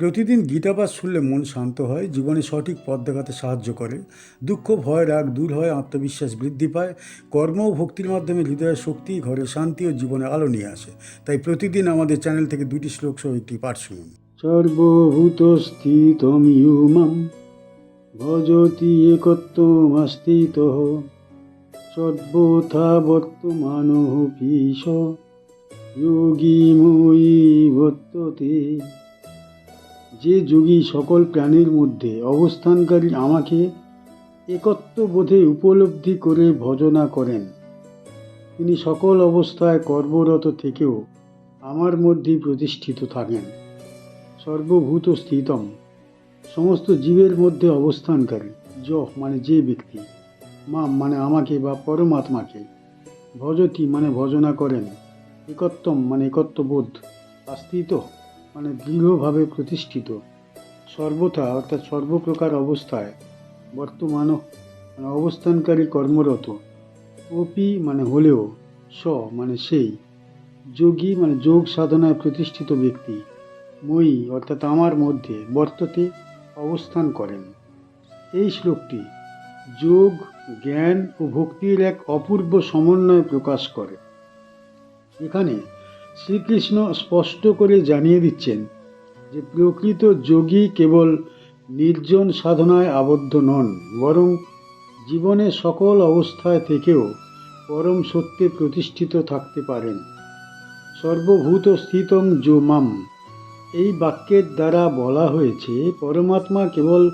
প্রতিদিন গীতাপাঠ শুনলে মন শান্ত হয়, জীবনে সঠিক পথ দেখাতে সাহায্য করে। দুঃখ, ভয়, রাগ দূর হয়, আত্মবিশ্বাস বৃদ্ধি পায়। কর্ম ও ভক্তির মাধ্যমে হৃদয়ের শক্তি, ঘরে শান্তি ও জীবনে আলো নিয়ে আসে। তাই প্রতিদিন আমাদের চ্যানেল থেকে দুটি শ্লোক সহ একটি পাঠ শুনুন। সর্বভূত স্থিতম ইউমাম, ভজতি একত্বমাস্থিত সর্বথা বর্তমান পিস যোগী বর্ততে। যে যোগী সকল প্রাণীর মধ্যে অবস্থানকারী আমাকে একত্ববোধে উপলব্ধি করে ভজনা করেন। তিনি সকল অবস্থায় কর্মরত থেকেও আমার মধ্যে প্রতিষ্ঠিত থাকেন। সর্বভূত স্থিতম। সমস্ত জীবের মধ্যে অবস্থানকারী। য মানে যে ব্যক্তি, মা মানে আমাকে বা পরমাত্মাকে ভজতি মানে ভজনা করেন। একত্বম মানে একত্ববোধ আস্থিত মানে দৃঢ়ভাবে প্রতিষ্ঠিত। সর্বথা অর্থাৎ সর্বপ্রকার অবস্থায় বর্তমান মানে অবস্থানকারী কর্মরত। অপি মানে হলেও, স মানে সেই। যোগী মানে যোগ সাধনায় প্রতিষ্ঠিত ব্যক্তি। মই অর্থাৎ আমার মধ্যে বর্ততে অবস্থান করেন। এই শ্লোকটি যোগ, জ্ঞান ও ভক্তির এক অপূর্ব সমন্বয় প্রকাশ করে। এখানে শ্রীকৃষ্ণ স্পষ্ট করে জানিয়ে দিচ্ছেন যে প্রকৃত যোগী কেবল নির্জন সাধনায় আবদ্ধ নন, বরং জীবনে সকল অবস্থায় থেকেও পরম সত্যে প্রতিষ্ঠিত থাকতে পারেন। সর্বভূত স্থিতং যো মাম এই বাক্যের দ্বারা বলা হয়েছে, পরমাত্মা কেবল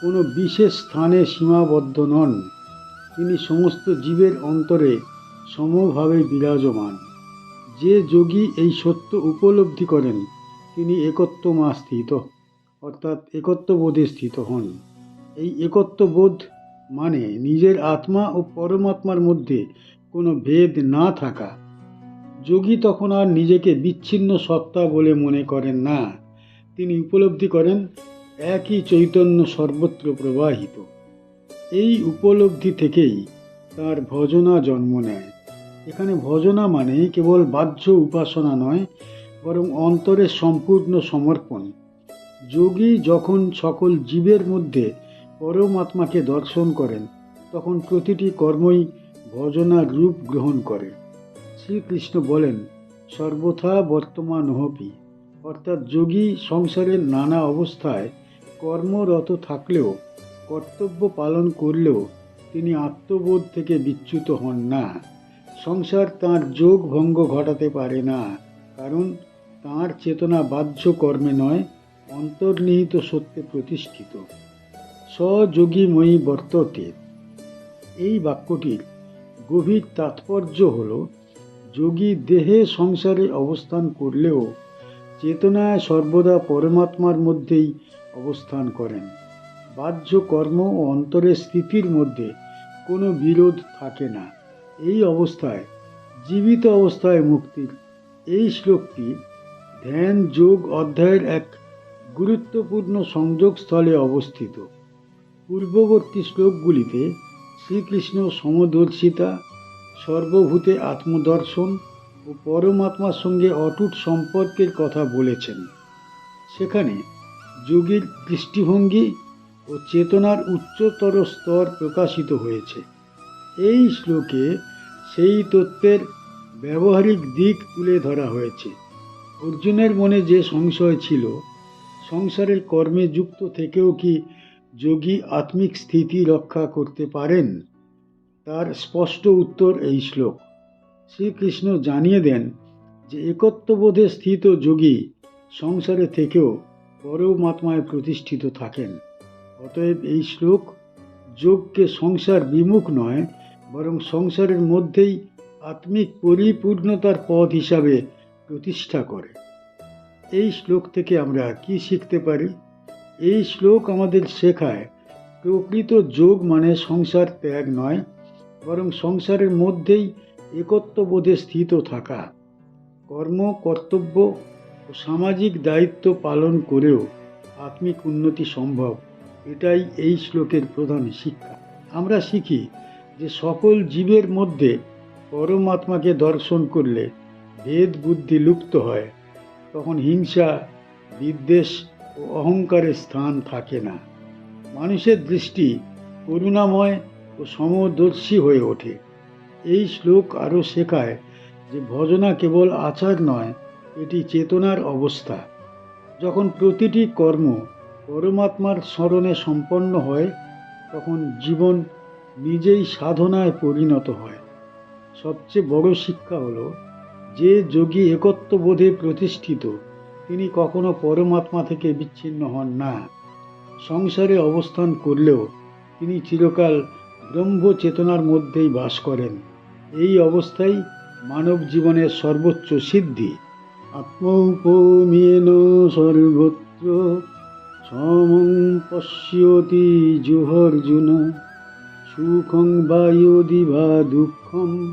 কোনো বিশেষ স্থানে সীমাবদ্ধ নন, তিনি সমস্ত জীবের অন্তরে সমভাবে বিরাজমান। যে যোগী এই সত্য উপলব্ধি করেন, তিনি একত্বমা স্থিত, অর্থাৎ একত্ববোধে স্থিত হন। এই একত্ববোধ মানে নিজের আত্মা ও পরমাত্মার মধ্যে কোনো ভেদ না থাকা। যোগী তখন আর নিজেকে বিচ্ছিন্ন সত্তা বলে মনে করেন না। তিনি উপলব্ধি করেন, একই চৈতন্য সর্বত্র প্রবাহিত। এই উপলব্ধি থেকেই তার ভজনা জন্ম নেয়। এখানে ভজনা মানে কেবল বাহ্য উপাসনা নয়, বরং অন্তরের সম্পূর্ণ সমর্পণ। যোগী যখন সকল জীবের মধ্যে পরমাত্মাকে দর্শন করেন, তখন প্রতিটি কর্মই ভজনার রূপ গ্রহণ করে। শ্রীকৃষ্ণ বলেন, সর্বথা বর্তমান হপি অর্থাৎ যোগী সংসারের নানা অবস্থায় কর্মরত থাকলেও, কর্তব্য পালন করলেও তিনি আত্মবোধ থেকে বিচ্যুত হন না। সংসার তাঁর যোগ ভঙ্গ ঘটাতে পারে না, কারণ তাঁর চেতনা বাহ্য কর্মে নয়, অন্তর্নিহিত সত্যে প্রতিষ্ঠিত। স্বযোগীময়ী বর্ততে। এই বাক্যটির গভীর তাৎপর্য হল, যোগী দেহে সংসারে অবস্থান করলেও চেতনায় সর্বদা পরমাত্মার মধ্যেই অবস্থান করেন। বাহ্য কর্ম ও অন্তরের স্থিতির মধ্যে কোনো বিরোধ থাকে না। এই অবস্থায়, জীবিত অবস্থায় মুক্তির এই শ্লোকটি ধ্যান যোগ অধ্যায়ের এক গুরুত্বপূর্ণ সংযোগস্থলে অবস্থিত। পূর্ববর্তী শ্লোকগুলিতে শ্রীকৃষ্ণ সমদর্শিতা, সর্বভূতে আত্মদর্শন ও পরমাত্মার সঙ্গে অটুট সম্পর্কের কথা বলেছেন। সেখানে যোগীর দৃষ্টিভঙ্গি ও চেতনার উচ্চতর স্তর প্রকাশিত হয়েছে। এই শ্লোকে সেই তত্ত্বের ব্যবহারিক দিক তুলে ধরা হয়েছে। অর্জুনের মনে যে সংশয় ছিল, সংসারের কর্মে যুক্ত থেকেও কি যোগী আত্মিক স্থিতি রক্ষা করতে পারেন? তার স্পষ্ট উত্তর এই শ্লোক। শ্রীকৃষ্ণ জানিয়ে দেন যে একত্ববোধে স্থিত যোগী সংসারে থেকেও পরমাত্মায় প্রতিষ্ঠিত থাকেন। অতএব এই শ্লোক যোগকে সংসার বিমুখ নয় বরং সংসারের মধ্যেই আত্মিক পরিপূর্ণতার পথ হিসাবে প্রতিষ্ঠা করে। এই শ্লোক থেকে আমরা কি শিখতে পারি? এই শ্লোক আমাদের শেখায়, প্রকৃত যোগ মানে সংসার ত্যাগ নয়, বরং সংসারের মধ্যেই একত্ববোধে স্থিত থাকা, কর্ম, কর্তব্য ও সামাজিক দায়িত্ব পালন করেও আত্মিক উন্নতি সম্ভব। এটাই এই শ্লোকের প্রধান শিক্ষা। আমরা শিখি যে সকল জীবের মধ্যে পরমাত্মাকে দর্শন করলে ভেদ বুদ্ধি লুপ্ত হয়, তখন হিংসা, বিদ্বেষ ও অহংকারের স্থান থাকে না। মানুষের দৃষ্টি করুণাময় ও সমদর্শী হয়ে ওঠে। এই শ্লোক আরও শেখায় যে ভজনা কেবল আচার নয়, এটি চেতনার অবস্থা। যখন প্রতিটি কর্ম পরমাত্মার স্মরণে সম্পন্ন হয়, তখন জীবন নিজেই সাধনায় পরিণত হয়। সবচেয়ে বড় শিক্ষা হলো, যে যোগী একত্ববোধে প্রতিষ্ঠিত, তিনি কখনো পরমাত্মা থেকে বিচ্ছিন্ন হন না। সংসারে অবস্থান করলেও তিনি চিরকাল ব্রহ্ম চেতনার মধ্যেই বাস করেন। এই অবস্থাই মানব জীবনের সর্বোচ্চ সিদ্ধি। আত্মৌপমেন সর্বত্র, সমং পশ্যতি জুহর্জুন। সুখং বা বায়ুদি বা দুঃখম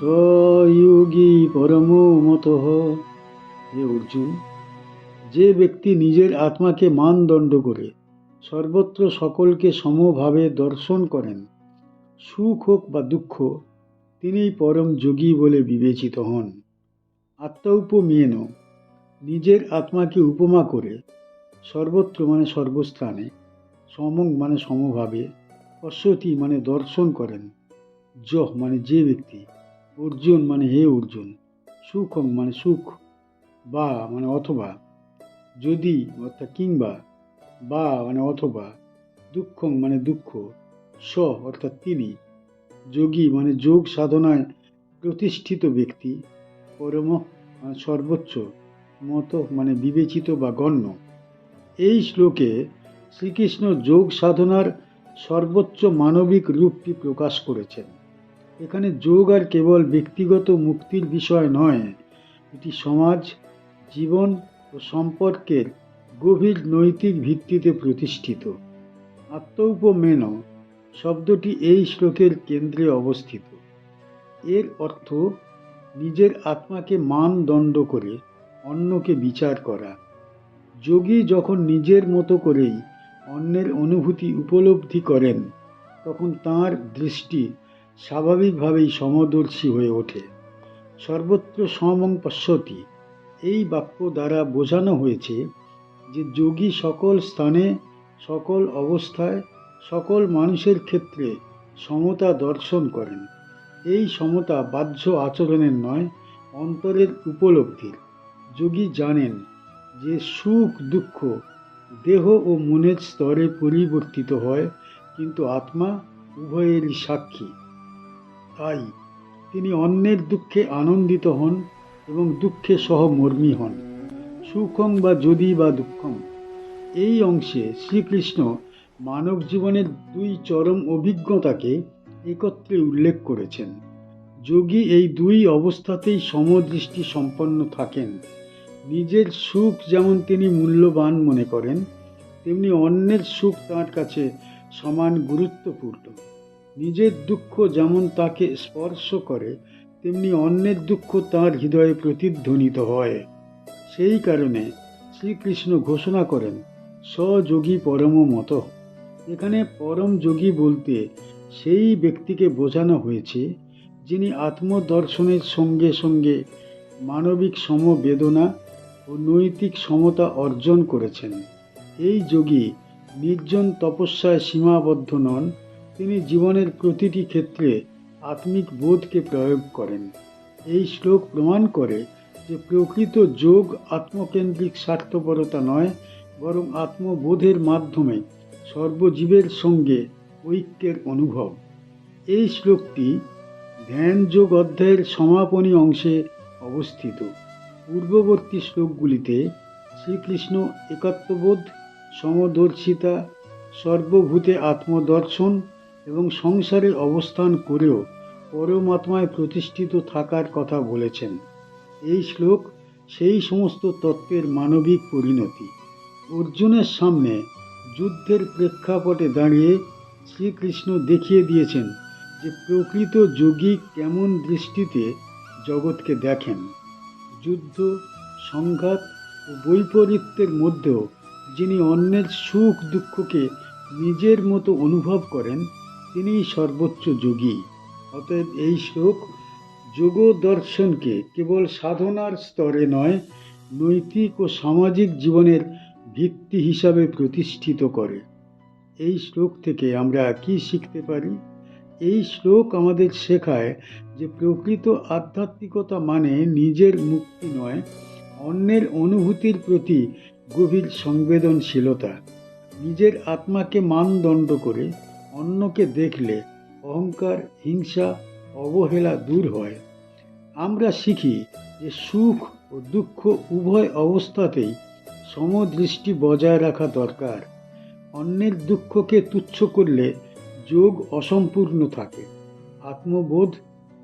সয়োগী পরম মত। হে অর্জুন, যে ব্যক্তি নিজের আত্মাকে মানদণ্ড করে সর্বত্র সকলকে সমভাবে দর্শন করেন, সুখ হোক বা দুঃখ, তিনিই পরম যোগী বলে বিবেচিত হন। আত্মৌপমিয়েন নিজের আত্মাকে উপমা করে সর্বত্র মানে সর্বস্থানে, সমং মানে সমভাবে অশ্বতী মানে দর্শন করেন। যহ মানে যে ব্যক্তি, অর্জুন মানে হে অর্জুন, সুখং মানে সুখ, বা মানে অথবা, যদি অর্থাৎ কিংবা, বা মানে অথবা, দুঃখং মানে দুঃখ স অর্থাৎ তিনি, যোগী মানে যোগ সাধনায় প্রতিষ্ঠিত ব্যক্তি পরম মানে সর্বোচ্চ, মত মানে বিবেচিত বা গণ্য। এই শ্লোকে শ্রীকৃষ্ণ যোগ সাধনার সর্বোচ্চ মানবিক রূপটি প্রকাশ করেছেন। এখানে যোগ আর কেবল ব্যক্তিগত মুক্তির বিষয় নয়, এটি সমাজ, জীবন ও সম্পর্কের গভীর নৈতিক ভিত্তিতে প্রতিষ্ঠিত। আত্মৌপমেন শব্দটি এই শ্লোকের কেন্দ্রে অবস্থিত। এর অর্থ নিজের আত্মাকে মানদণ্ড করে অন্যকে বিচার করা। যোগী যখন নিজের মতো করেই অন্যের অনুভূতি উপলব্ধি করেন, তখন তার দৃষ্টি স্বাভাবিকভাবেই সমদর্শী হয়ে ওঠে। সর্বত্র সমং পশ্যতি, এই বাক্য দ্বারা বোঝানো হয়েছে যে যোগী সকল স্থানে, সকল অবস্থায়, সকল মানুষের ক্ষেত্রে সমতা দর্শন করেন। এই সমতা বাহ্য আচরণের নয়, অন্তরের উপলব্ধির। যোগী জানেন যে সুখ দুঃখ দেহ ও মনের স্তরে পরিবর্তিত হয়, কিন্তু আত্মা উভয়েরই সাক্ষী। তাই তিনি অন্যের দুঃখে আনন্দিত হন এবং দুঃখে সহমর্মী হন। সুখং বা যদি বা দুঃখং এই অংশে শ্রীকৃষ্ণ মানব জীবনের দুই চরম অভিজ্ঞতাকে একত্রে উল্লেখ করেছেন। যোগী এই দুই অবস্থাতেই সমদৃষ্টি সম্পন্ন থাকেন। নিজের সুখ যেমন তিনি মূল্যবান মনে করেন, তেমনি অন্যের সুখ তাঁর কাছে সমান গুরুত্বপূর্ণ। নিজের দুঃখ যেমন তাকে স্পর্শ করে, তেমনি অন্যের দুঃখ তাঁর হৃদয়ে প্রতিধ্বনিত হয়। সেই কারণে শ্রীকৃষ্ণ ঘোষণা করেন স্বযোগী পরম মত। এখানে পরম যোগী বলতে সেই ব্যক্তিকে বোঝানো হয়েছে, যিনি আত্মদর্শনের সঙ্গে সঙ্গে মানবিক সমবেদনা ও নৈতিক সমতা অর্জন করেছেন। এই যোগী নির্জন তপস্যায় সীমাবদ্ধ নন, তিনি জীবনের প্রতিটি ক্ষেত্রে আত্মিক বোধকে প্রয়োগ করেন। এই শ্লোক প্রমাণ করে যে প্রকৃত যোগ আত্মকেন্দ্রিক স্বার্থপরতা নয়, বরং আত্মবোধের মাধ্যমে সর্বজীবের সঙ্গে ঐক্যের অনুভব। এই শ্লোকটি ধ্যান যোগ অধ্যায়ের সমাপনী অংশে অবস্থিত। পূর্ববর্তী শ্লোকগুলিতে শ্রীকৃষ্ণ একাত্মবোধ, সমদর্শিতা, সর্বভূতে আত্মদর্শন এবং সংসারে অবস্থান করেও পরমাত্মায় প্রতিষ্ঠিত থাকার কথা বলেছেন। এই শ্লোক সেই সমস্ত তত্ত্বের মানবিক পরিণতি। অর্জুনের সামনে যুদ্ধের প্রেক্ষাপটে দাঁড়িয়ে শ্রীকৃষ্ণ দেখিয়ে দিয়েছেন যে প্রকৃত যোগী কেমন দৃষ্টিতে জগৎকে দেখেন। যুদ্ধ, সংঘাত ও বৈপরীত্যের মধ্যেও যিনি অন্যের সুখ দুঃখকে নিজের মতো অনুভব করেন, তিনিই সর্বোচ্চ যোগী। অতএব এই শ্লোক যোগ দর্শনকে কেবল সাধনার স্তরে নয়, নৈতিক ও সামাজিক জীবনের ভিত্তি হিসাবে প্রতিষ্ঠিত করে। এই শ্লোক থেকে আমরা কি শিখতে পারি? এই শ্লোক আমাদের শেখায় যে প্রকৃত আধ্যাত্মিকতা মানে নিজের মুক্তি নয়, অন্যের অনুভূতির প্রতি গভীর সংবেদনশীলতা। নিজের আত্মাকে মানদণ্ড করে অন্যকে দেখলে অহংকার, হিংসা, অবহেলা দূর হয়। আমরা শিখি যে সুখ ও দুঃখ উভয় অবস্থাতেই সমদৃষ্টি বজায় রাখা দরকার। অন্যের দুঃখকে তুচ্ছ করলে যোগ অসম্পূর্ণ থাকে। আত্মবোধ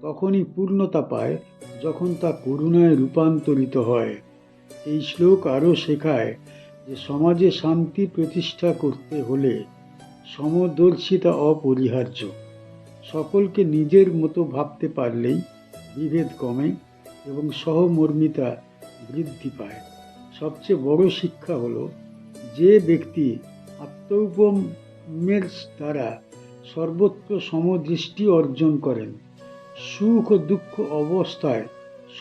তখনই পূর্ণতা পায় যখন তা করুণায় রূপান্তরিত হয়। এই শ্লোক আরও শেখায় যে সমাজে শান্তি প্রতিষ্ঠা করতে হলে সমদর্শিতা অপরিহার্য। সকলকে নিজের মতো ভাবতে পারলেই বিভেদ কমে এবং সহমর্মিতা বৃদ্ধি পায়। সবচেয়ে বড় শিক্ষা হলো যে ব্যক্তি আত্মৌপমের দ্বারা সর্বত্র সমদৃষ্টি অর্জন করেন। সুখ ও দুঃখ অবস্থায়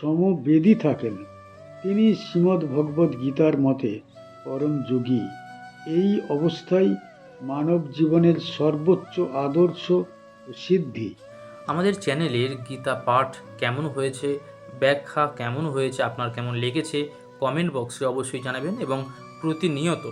সমবেদী থাকেন। তিনি শ্রীমদ্ ভগবদ্ গীতার মতে পরম যোগী। এই অবস্থায় মানব জীবনের সর্বোচ্চ আদর্শ ও সিদ্ধি। আমাদের চ্যানেলের গীতা পাঠ কেমন হয়েছে, ব্যাখ্যা কেমন হয়েছে, আপনার কেমন লেগেছে, কমেন্ট বক্সে অবশ্যই জানাবেন এবং প্রতিনিয়ত